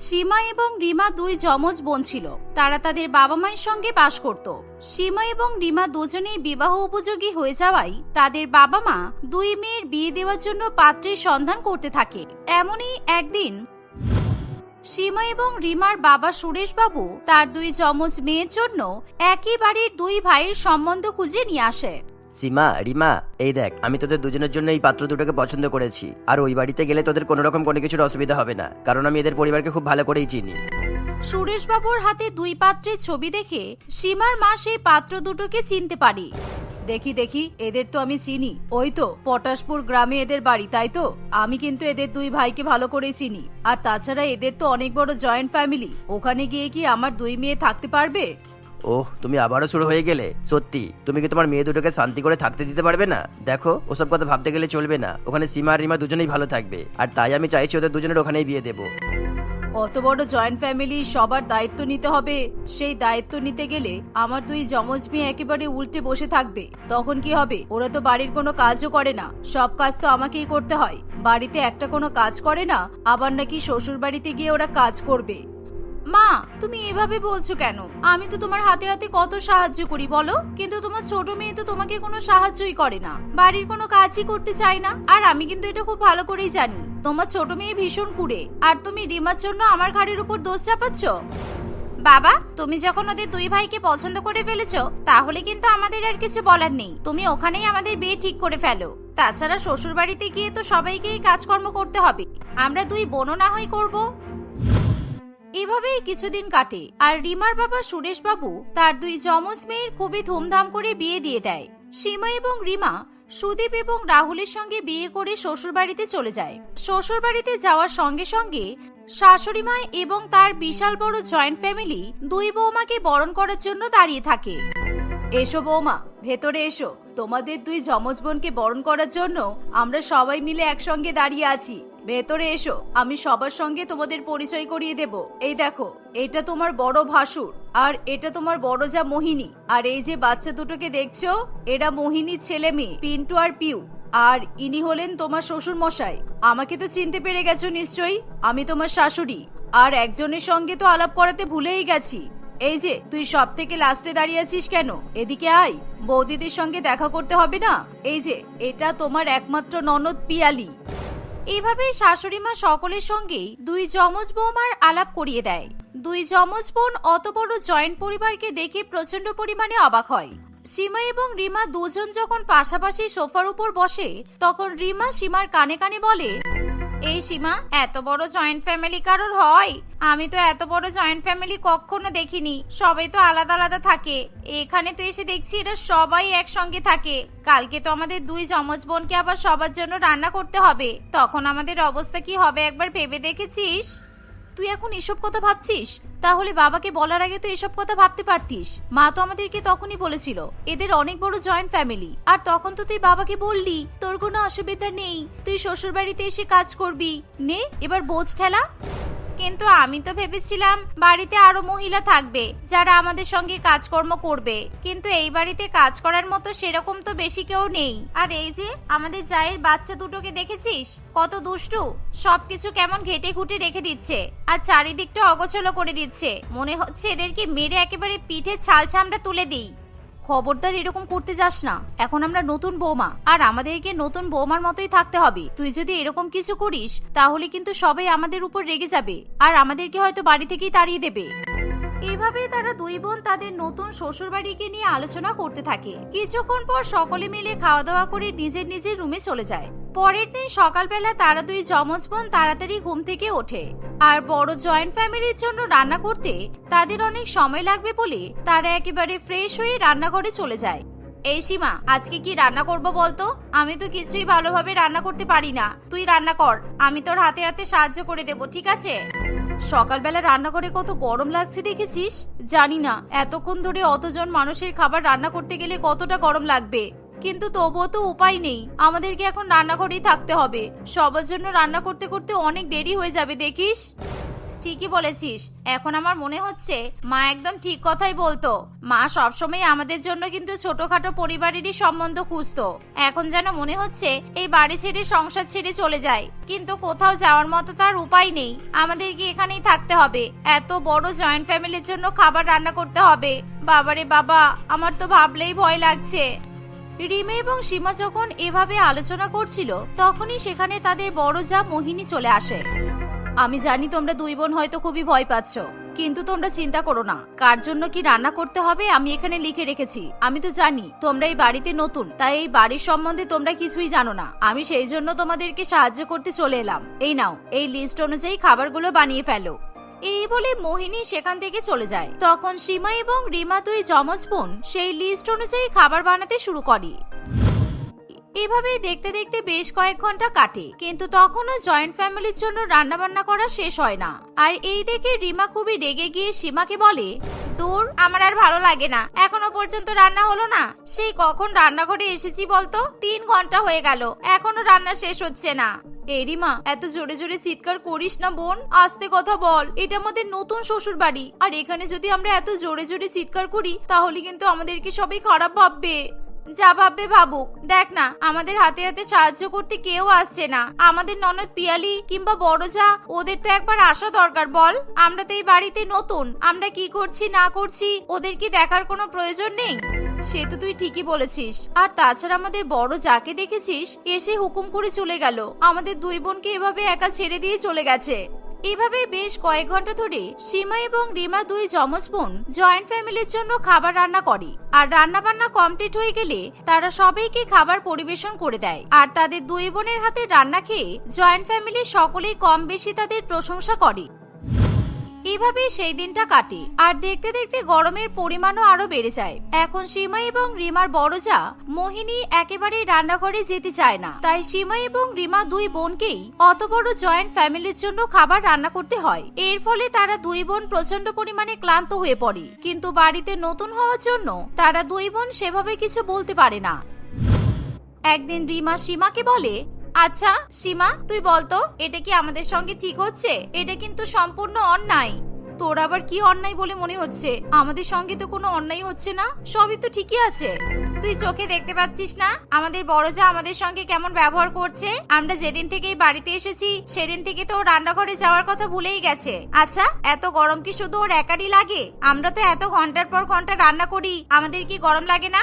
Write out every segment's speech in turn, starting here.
সীমা এবং রিমা দুই যমজ বোন ছিল। তারা তাদের বাবা মায়ের সঙ্গে বাস করত। সীমা এবং রিমা দুজনেই বিবাহ উপযোগী হয়ে যাওয়ায় তাদের বাবা মা দুই মেয়ের বিয়ে দেওয়ার জন্য পাত্রের সন্ধান করতে থাকে। এমনই একদিন সীমা এবং রিমার বাবা সুরেশ বাবু তার দুই যমজ মেয়ের জন্য একই বাড়ির দুই ভাইয়ের সম্বন্ধ খুঁজে নিয়ে আসে। সীমা রিমা, এই দেখ, আমি তোদের দুজনের জন্য এই পাত্র দুটোকে পছন্দ করেছি। আর ওই বাড়িতে গেলে তোদের কোনো রকম কোনো কিছুর অসুবিধা হবে না, কারণ আমি এদের পরিবারকে খুব ভালো করেই চিনি। সুরেশ বাবুর হাতে দুই পাত্রের ছবি দেখে সীমার মা সেই পাত্র দুটোকে চিনতে পারি। দেখি দেখি, এদের তো আমি চিনি। ওই তো, পটাশপুর গ্রামে এদের বাড়ি, তাই তো? আমি কিন্তু এদের দুই ভাইকে ভালো করেই চিনি। আর তাছাড়া এদের তো অনেক বড় জয়েন্ট ফ্যামিলি। ওখানে গিয়ে কি আমার দুই মেয়ে থাকতে পারবে? ওহ, তুমি আবারও শুরু হয়ে গেলে? সত্যি, তুমি কি তোমার মেয়ে দুটোকে শান্তি করে থাকতে দিতে পারবে না? দেখো, ওসব কথা ভাবতে গেলে চলবে না। ওখানে সীমা আর রিমা দুজনেই ভালো থাকবে। আর তাই আমি চাইছি ওদের দুজনের ওখানেই বিয়ে দেবো। অত বড় জয়েন্ট ফ্যামিলি সবার দায়িত্ব নিতে হবে। সেই দায়িত্ব নিতে গেলে আমার দুই যমজ মেয়ে একেবারে উল্টে বসে থাকবে। তখন কি হবে? ওরা তো বাড়ির কোনো কাজও করে না। সব কাজ তো আমাকেই করতে হয়। বাড়িতে একটা কোনো কাজ করে না, আবার নাকি শ্বশুর বাড়িতে গিয়ে ওরা কাজ করবে। মা, তুমি এভাবে বলছো কেন? আমি তো তোমার হাতে হাতে কত সাহায্য করি, বলো? কিন্তু তোমার ছোট মেয়ে তো তোমাকে কোনো সাহায্যই করে না। বাড়ির কোনো কাজই করতে চায় না। আর আমি কিন্তু এটা খুব ভালো করেই জানি। তোমার ছোট মেয়ে ভীষণ কুড়ে। আর তুমি রিমার জন্য আমার ঘাড়ের উপর দোষ চাপাচ্ছ? বাবা, তুমি যখন ওদের দুই ভাইকে পছন্দ করে ফেলেছো, তাহলে কিন্তু আমাদের আর কিছু বলার নেই। তুমি ওখানেই আমাদের বিয়ে ঠিক করে ফেলো। তাছাড়া শ্বশুর বাড়িতে গিয়ে তো সবাইকেই কাজকর্ম করতে হবে। আমরা দুই বোনও না হয় করব। এভাবেই কিছুদিন কাটে আর রিমার বাবা সুরেশ বাবু তার দুই যমজ মেয়ের খুবই ধুমধাম করে বিয়ে দিয়ে দেয়। সীমা এবং রিমা সুদীপ এবং রাহুলের সঙ্গে বিয়ে করে শ্বশুরবাড়িতে চলে যায়। শ্বশুরবাড়িতে যাওয়ার সঙ্গে সঙ্গে শাশুড়ি মা এবং তার বিশাল বড় জয়েন্ট ফ্যামিলি দুই বৌমাকে বরণ করার জন্য দাঁড়িয়ে থাকে। এসো বৌমা, ভেতরে এসো। তোমাদের দুই যমজ বোনকে বরণ করার জন্য আমরা সবাই মিলে একসঙ্গে দাঁড়িয়ে আছি। ভেতরে এসো, আমি সবার সঙ্গে তোমাদের পরিচয় করিয়ে দেব। এই দেখো, এটা তোমার বড় ভাসুর, আর এটা তোমার বড় যা মোহিনী। আর এই যে বাচ্চা দুটোকে দেখছ, এরা মোহিনীর ছেলে মেয়ে, পিন্টু আর পিউ। আর ইনি হলেন তোমার শ্বশুর মশাই আমাকে তো চিনতে পেরে গেছো নিশ্চয়ই, আমি তোমার শাশুড়ি। আর একজনের সঙ্গে তো আলাপ করাতে ভুলেই গেছি। এই যে, তুই সব থেকে লাস্টে দাঁড়িয়ে আছিস কেন? এদিকে আয়। বৌদিদের সঙ্গে দেখা করতে হবে না? এই যে, এটা তোমার একমাত্র ননদ পিয়ালি। এভাবেই শাশুড়ি মা সকলের সঙ্গেই দুই যমজ বৌমার আলাপ করিয়ে দেয়। দুই যমজ বোন অত বড় জয়েন্ট পরিবারকে দেখে প্রচণ্ড পরিমাণে অবাক হয়। সীমা এবং রিমা দুজন যখন পাশাপাশি সোফার উপর বসে, তখন রিমা সীমার কানে কানে বলে এই সীমা, এত বড় জয়েন্ট ফ্যামিলি কারোর হয়? আমি তো এত বড় জয়েন্ট ফ্যামিলি কখনো দেখিনি। সবাই তো আলাদা আলাদা থাকে। এখানে তো এসে দেখছি এরা সবাই একসঙ্গে থাকে। কালকে তো আমাদের দুই যমজ বোনকে আবার সবার জন্য রান্না করতে হবে। তখন আমাদের অবস্থা কি হবে একবার ভেবে দেখেছিস? তুই এখন এসব কথা ভাবছিস? তাহলে বাবাকে বলার আগে তো এসব কথা ভাবতে পারতিস। মা তো আমাদেরকে তখনই বলেছিল, এদের অনেক বড় জয়েন্ট ফ্যামিলি আর তখন তো তুই বাবাকে বললি, তোর কোনো অসুবিধা নেই, তুই শ্বশুর বাড়িতে এসে কাজ করবি। নে, এবার বোঝ ঠেলা। কিন্তু আমি তো ভেবেছিলাম বাড়িতে আরও মহিলা থাকবে যারা আমাদের সঙ্গে কাজকর্ম করবে। কিন্তু এই বাড়িতে কাজ করার মতো সেরকম তো বেশি কেউ নেই। আর এই যে আমাদের জায়ের বাচ্চা দুটোকে দেখেছিস? কত দুষ্টু। সবকিছু কেমন ঘেটে ঘুটে রেখে দিচ্ছে। আর চারিদিকটা অগোছলো করে দিচ্ছে। মনে হচ্ছে এদেরকে মেরে একেবারে পিঠে ছাল চামড়া তুলে দিই। খবরদার এরকম করতে যাস না। এখন আমরা নতুন বৌমা, আর আমাদেরকে নতুন বৌমার মতোই থাকতে হবে। তুই যদি এরকম কিছু করিস, তাহলে কিন্তু সবাই আমাদের উপর রেগে যাবে, আর আমাদেরকে হয়তো বাড়ি থেকেই তাড়িয়ে দেবে। এভাবেই তারা দুই বোন তাদের নতুন শ্বশুর বাড়িকে নিয়ে আলোচনা করতে থাকে। কিছুক্ষণ পর সকলে মিলে খাওয়া দাওয়া করে নিজের নিজের রুমে চলে যায়। পরের দিন সকালবেলা তারা দুই যমজ বোন তাড়াতাড়ি ঘুম থেকে ওঠে। আর বড় জয়েন্ট ফ্যামিলির জন্য রান্না করতে তাদের অনেক সময় লাগবে বলে তারা একেবারে ফ্রেশ হয়ে রান্নাঘরে চলে যায়। এই সীমা, আজকে কি রান্না করব বলতো? আমি তো কিছুই ভালোভাবে রান্না করতে পারি না। তুই রান্না কর, আমি তোর হাতে হাতে সাহায্য করে দেব, ঠিক আছে? সকালবেলা রান্না করে কত গরম লাগছে দেখেছিস? জানি না, এতক্ষণ ধরে অতজন মানুষের খাবার রান্না করতে গেলে কতটা গরম লাগবে। কিন্তু তবুও তো উপায় নেই। আমাদেরকে এখন রান্নাঘরেই থাকতে হবে। সবার জন্য রান্না করতে করতে অনেক দেরি হয়ে যাবে, দেখিস? ঠিকই বলেছিস। এখন আমার মনে হচ্ছে মা একদম ঠিক কথাই বলতো। মা সবসময় আমাদের জন্য কিন্তু ছোটখাটো পরিবারেরই সম্বন্ধ খুঁজতো। এখন যেন মনে হচ্ছে এই বাড়ি ছেড়ে সংসার ছেড়ে চলে যায়। কিন্তু কোথাও যাওয়ার মতো তার উপায় নেই। আমাদেরকে এখানেই থাকতে হবে। এত বড় জয়েন্ট ফ্যামিলির জন্য খাবার রান্না করতে হবে। বাবারে বাবা, আমার তো ভাবলেই ভয় লাগছে। রিমা এবং সীমা যখন এভাবে আলোচনা করছিল, তখনই সেখানে তাদের বড় যা মোহিনী চলে আসে। আমি জানি তোমরা দুই বোন হয়তো খুবই ভয় পাচ্ছ, কিন্তু তোমরা চিন্তা করো না। কার জন্য কি রান্না করতে হবে আমি এখানে লিখে রেখেছি। আমি তো জানি তোমরা এই বাড়িতে নতুন, তাই এই বাড়ির সম্বন্ধে তোমরা কিছুই জানো না। আমি সেই জন্য তোমাদেরকে সাহায্য করতে চলে এলাম। এই নাও, এই লিস্ট অনুযায়ী খাবারগুলো বানিয়ে ফেলো। এই বলে মোহিনী সেখান থেকে চলে যায়। তখন সীমা এবং রিমা দুই যমজ বোন সেই লিস্ট অনুযায়ী খাবার বানাতে শুরু করে। এভাবেই দেখতে দেখতে বেশ কয়েক ঘণ্টা কাটে, কিন্তু তখনও জয়েন্ট ফ্যামিলির জন্য রান্না বান্না করা শেষ হয় না। আর এই দেখে রিমা খুবই রেগে গিয়ে সীমাকে বলে দূর আমার আর ভালো লাগে না, এখনও পর্যন্ত রান্না হলো না। সেই কখন রান্নাঘরে এসেছি বলতো? তিন ঘণ্টা হয়ে গেল, এখনও রান্না শেষ হচ্ছে না। এই রিমা, এত জোরে জোরে চিৎকার করিস না বোন, আস্তে কথা বল, এটা আমাদের নতুন শ্বশুর বাড়ি আর এখানে যদি আমরা এত জোরে জোরে চিৎকার করি, তাহলে কিন্তু আমাদেরকে সবাই খারাপ ভাববে। যা ভাববে ভাবুক। দেখ না, আমাদের হাতে হাতে সাহায্য করতে কেউ আসছে না। আমাদের ননদ পিয়ালি কিংবা বড় যা, ওদের তো একবার আসা দরকার, বল। আমরা তো এই বাড়িতে নতুন। আমরা কি করছি, না করছি, ওদের কি দেখার কোনো প্রয়োজন নেই? সে তো তুই ঠিকই বলেছিস। আর তাছাড়া আমাদের বড় যাকে দেখেছিস, এসে হুকুম করে চলে গেল। আমাদের দুই বোনকে এভাবে একা ছেড়ে দিয়ে চলে গেছে। এভাবে বেশ কয়েক ঘণ্টা ধরে সীমা এবং রিমা দুই যমজ বোন জয়েন্ট ফ্যামিলির জন্য খাবার রান্না করে। আর রান্না বান্না কমপ্লিট হয়ে গেলে তারা সবাইকে খাবার পরিবেশন করে দেয়। আর তাদের দুই বোনের হাতে রান্না খেয়ে জয়েন্ট ফ্যামিলির সকলেই কম বেশি তাদের প্রশংসা করে। এভাবে সেই দিনটা কাটে। আর দেখতে দেখতে গরমের পরিমাণও আরও বেড়ে যায়। এখন সীমা এবং রিমার বড় যা মোহিনী একেবারেই রান্নাঘরে যেতে চায় না। তাই সীমা এবং রিমা দুই বোনকেই অত বড় জয়েন্ট ফ্যামিলির জন্য খাবার রান্না করতে হয়। এর ফলে তারা দুই বোন প্রচণ্ড পরিমাণে ক্লান্ত হয়ে পড়ে। কিন্তু বাড়িতে নতুন হওয়ার জন্য তারা দুই বোন সেভাবে কিছু বলতে পারে না। একদিন রিমা সীমাকে বলে আচ্ছা সীমা, তুই বলতো, এটা কি আমাদের সঙ্গে ঠিক হচ্ছে? এটা কিন্তু সম্পূর্ণ অন্যায়। তোর আবার কি অন্যায় বলে মনে হচ্ছে? আমাদের সঙ্গে তো কোনো অন্যায় হচ্ছে না। সবই তো ঠিকই আছে। তুই চোখে দেখতে পাচ্ছিস না? আমাদের বড় যা আমাদের সঙ্গে কেমন ব্যবহার করছে? আমরা যেদিন থেকে বাড়িতে এসেছি, সেদিন থেকে তো রান্নাঘরে যাওয়ার কথা ভুলেই গেছে। আচ্ছা এত গরম কি শুধু ওর একারই লাগে? আমরা তো এত ঘণ্টার পর ঘণ্টা রান্না করি, আমাদের কি গরম লাগে না?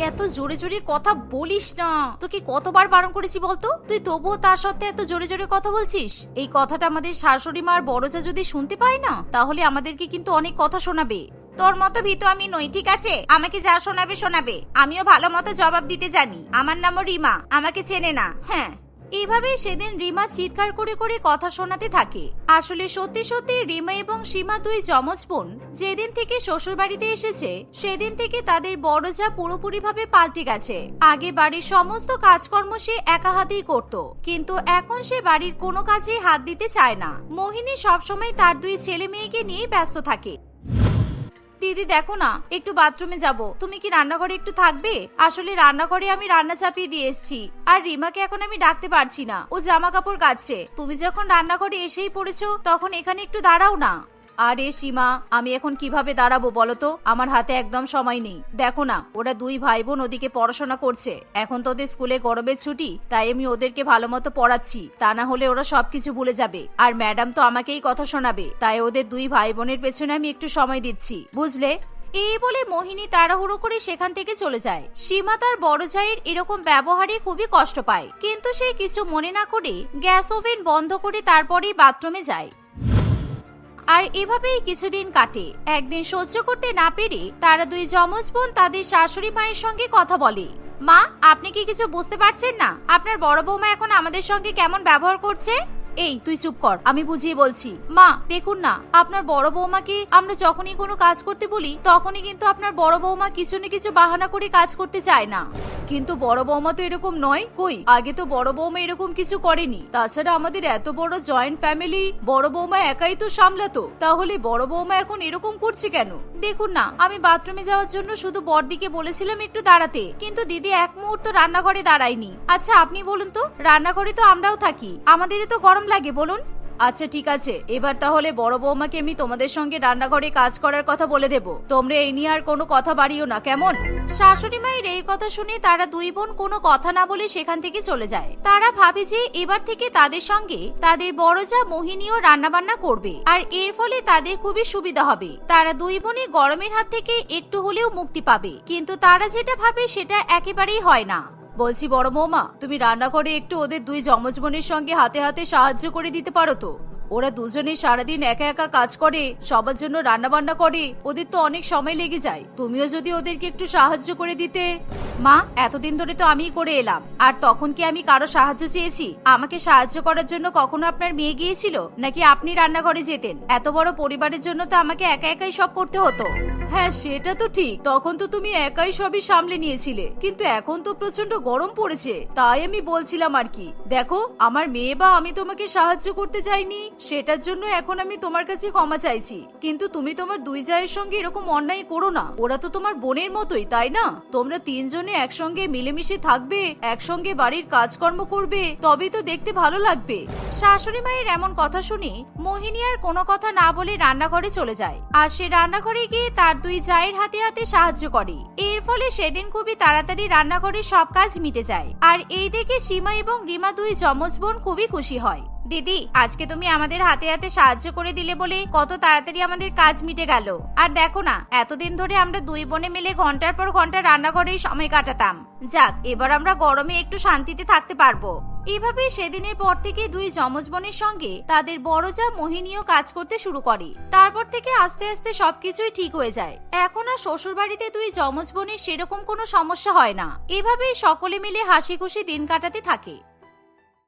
এত জোরে জোরে কথা বলিস না। তোকে কতবার বারণ করেছি বলতো? তুই তবুও তার সত্ত্বে এত জোরে জোরে কথা বলছিস? এই কথাটা আমাদের শাশুড়ি মা আর বড়জা যদি শুনতে পায় না, তাহলে আমাদেরকে কিন্তু অনেক কথা শোনাবে। তোর মতো ভীত আমি নই, ঠিক আছে? আমাকে যা শোনাবে শোনাবে। আমিও ভালো মতো জবাব দিতে জানি। আমার নামও রিমা। আমাকে চেনে না। হ্যাঁ। এইভাবে সেদিন রিমা চিৎকার করে করে কথা শোনাতে থাকে। আসলে সত্যি সত্যি রিমা এবং সীমা দুই যমজ বোন। যেদিন থেকে শ্বশুর বাড়িতে এসেছে, সেদিন থেকে তাদের বড় যা পুরোপুরি ভাবে পাল্টে গেছে। আগে বাড়ির সমস্ত কাজকর্ম সে একা হাতেই করত। কিন্তু এখন সে বাড়ির কোনো কাজে হাত দিতে চায় না। মোহিনী সবসময় তার দুই ছেলে মেয়েকে নিয়ে ব্যস্ত থাকে। দিদি দেখো না, একটু বাথরুমে যাব। তুমি কি রান্নাঘরে একটু থাকবে? আসলে রান্নাঘরে আমি রান্না চাপিয়ে দিয়ে এসেছি। আর রিমাকে এখন আমি ডাকতে পারছি না। ও জামা কাপড় কাচ্ছে। তুমি যখন রান্নাঘরে এসেই পড়েছো, তখন এখানে একটু দাঁড়াও না। আরে সীমা, আমি এখন কীভাবে দাঁড়াবো বলো তো আমার হাতে একদম সময় নেই। দেখো না, ওরা দুই ভাই বোন ওদিকে পড়াশোনা করছে। এখন তোদের স্কুলে গরমের ছুটি, তাই আমি ওদেরকে ভালো মতো পড়াচ্ছি। তা না হলে ওরা সবকিছু ভুলে যাবে। আর ম্যাডাম তো আমাকেই কথা শোনাবে, তাই ওদের দুই ভাই বোনের পেছনে আমি একটু সময় দিচ্ছি, বুঝলে? এই বলে মোহিনী তাড়াহুড়ো করে সেখান থেকে চলে যায়। সীমা তার বড় জায়ের এরকম ব্যবহারে খুবই কষ্ট পায়। কিন্তু সে কিছু মনে না করে গ্যাস ওভেন বন্ধ করে তারপরেই বাথরুমে যায়। আর এভাবেই কিছুদিন কাটে। একদিন সহ্য করতে না পেরে তারা দুই যমজ বোন তাদের শাশুড়ি মায়ের সঙ্গে কথা বলে। মা, আপনি কি কিছু বুঝতে পারছেন না? আপনার বড় বৌমা এখন আমাদের সঙ্গে কেমন ব্যবহার করছে? এই, তুই চুপ কর, আমি বুঝিয়ে বলছি। মা, দেখুন না, আপনার বড় বৌমাকে আমরা যখনই কোনো কাজ করতে বলি, তখনই কিন্তু আপনার বড় বৌমা কিছু না কিছু বাহানা করে কাজ করতে চায় না। কিন্তু বড় বৌমা তো এরকম নয়, কই? আগে তো বড় বৌমা এরকম কিছু করেনি। তাছাড়া আমাদের এত বড় জয়েন্ট ফ্যামিলি বড় বৌমা একাই তো সামলাতো। তাহলে বড় বৌমা এখন এরকম করছে কেন? দেখুন না, আমি বাথরুমে যাওয়ার জন্য শুধু বড়দিকে বলেছিলাম একটু দাঁড়াতে। কিন্তু দিদি এক মুহূর্ত রান্নাঘরে দাঁড়ায়নি। আচ্ছা আপনি বলুন তো, রান্নাঘরে তো আমরাও থাকি। আমাদেরই তো গরম লাগে বলুন। আচ্ছা ঠিক আছে। এবার তাহলে বড় বৌমাকে আমি তোমাদের সঙ্গে রান্নাঘরে কাজ করার কথা বলে দেব। তোমরা এই নিয়ে আর কোনো কথা বাড়িও না কেমন? শাশুড়ি মায়ের এই কথা শুনে তারা দুই বোন কোনো কথা না বলে সেখান থেকে চলে যায়। তারা ভাবে যে এবার থেকে তাদের সঙ্গে তাদের বড় যা মোহিনীও রান্নাবান্না করবে আর এর ফলে তাদের খুবই সুবিধা হবে। তারা দুই বোনই গরমের হাত থেকে একটু হলেও মুক্তি পাবে কিন্তু তারা যেটা ভাবে সেটা একেবারেই হয় না। বলছি, বড় মৌমা তুমি রান্নাঘরে একটু ওদের দুই জমজ বোনের সঙ্গে হাতে হাতে সাহায্য করে দিতে পারো তো? ওরা দুজনে সারাদিন একা একা কাজ করে, সবার জন্য রান্না বান্না করে, ওদের তো অনেক সময় লেগে যায়। তুমিও যদি ওদেরকে একটু সাহায্য করে দিতে। মা, এতদিন ধরে তো আমিই করে এলাম। আর তখন কি আমি কারও সাহায্য চেয়েছি? আমাকে সাহায্য করার জন্য কখনো আপনার মেয়ে গিয়েছিল? নাকি আপনি রান্নাঘরে যেতেন? এত বড় পরিবারের জন্য তো আমাকে একা একাই সব করতে হতো। হ্যাঁ সেটা তো ঠিক। তখন তো তুমি একাই সবই সামলে নিয়েছিলে। কিন্তু এখন তো প্রচণ্ড গরম পড়েছে। তাই আমি বলছিলাম আর কি, দেখো, আমার মেয়ে বা আমি তোমাকে সাহায্য করতে চাইনি। সেটার জন্য এখন আমি তোমার কাছে ক্ষমা চাইছি। কিন্তু তুমি তোমার দুই জায়ের সঙ্গে এরকম অন্যায় করো না। ওরা তো তোমার বোনের মতোই, তাই না? তোমরা তিনজনে একসঙ্গে মিলেমিশে থাকবে, একসঙ্গে বাড়ির কাজকর্ম করবে, তবেই তো দেখতে ভালো লাগবে। শাশুড়ি মায়ের এমন কথা শুনে মোহিনী আর কোনো কথা না বলে রান্নাঘরে চলে যায়। আর সে রান্নাঘরে গিয়ে তার দুই জায়ের হাতে হাতে সাহায্য করে। এর ফলে সেদিন খুবই তাড়াতাড়ি রান্নাঘরে সব কাজ মিটে যায়। আর এই দেখে সীমা এবং রিমা দুই যমজ বোন খুবই খুশি হয়। দিদি, আজকে তুমি আমাদের হাতে হাতে সাহায্য করে দিলে বলে কত তাড়াতাড়ি আমাদের কাজ মিটে গেল। আর দেখো না, এতদিন ধরে আমরা দুই বোনে মিলে ঘণ্টার পর ঘণ্টা রান্নাঘরেই সময় কাটাতাম। যাক, এবার আমরা গরমে একটু শান্তিতে থাকতে পারব। এভাবে সেদিনের পর থেকে দুই যমজ বোনের সঙ্গে তাদের বড় যা মোহিনীয় কাজ করতে শুরু করে। তারপর থেকে আস্তে আস্তে সবকিছুই ঠিক হয়ে যায়। এখন আর শ্বশুর বাড়িতে দুই যমজ বোনের সেরকম কোনো সমস্যা হয় না। এভাবেই সকলে মিলে হাসি খুশি দিন কাটাতে থাকে।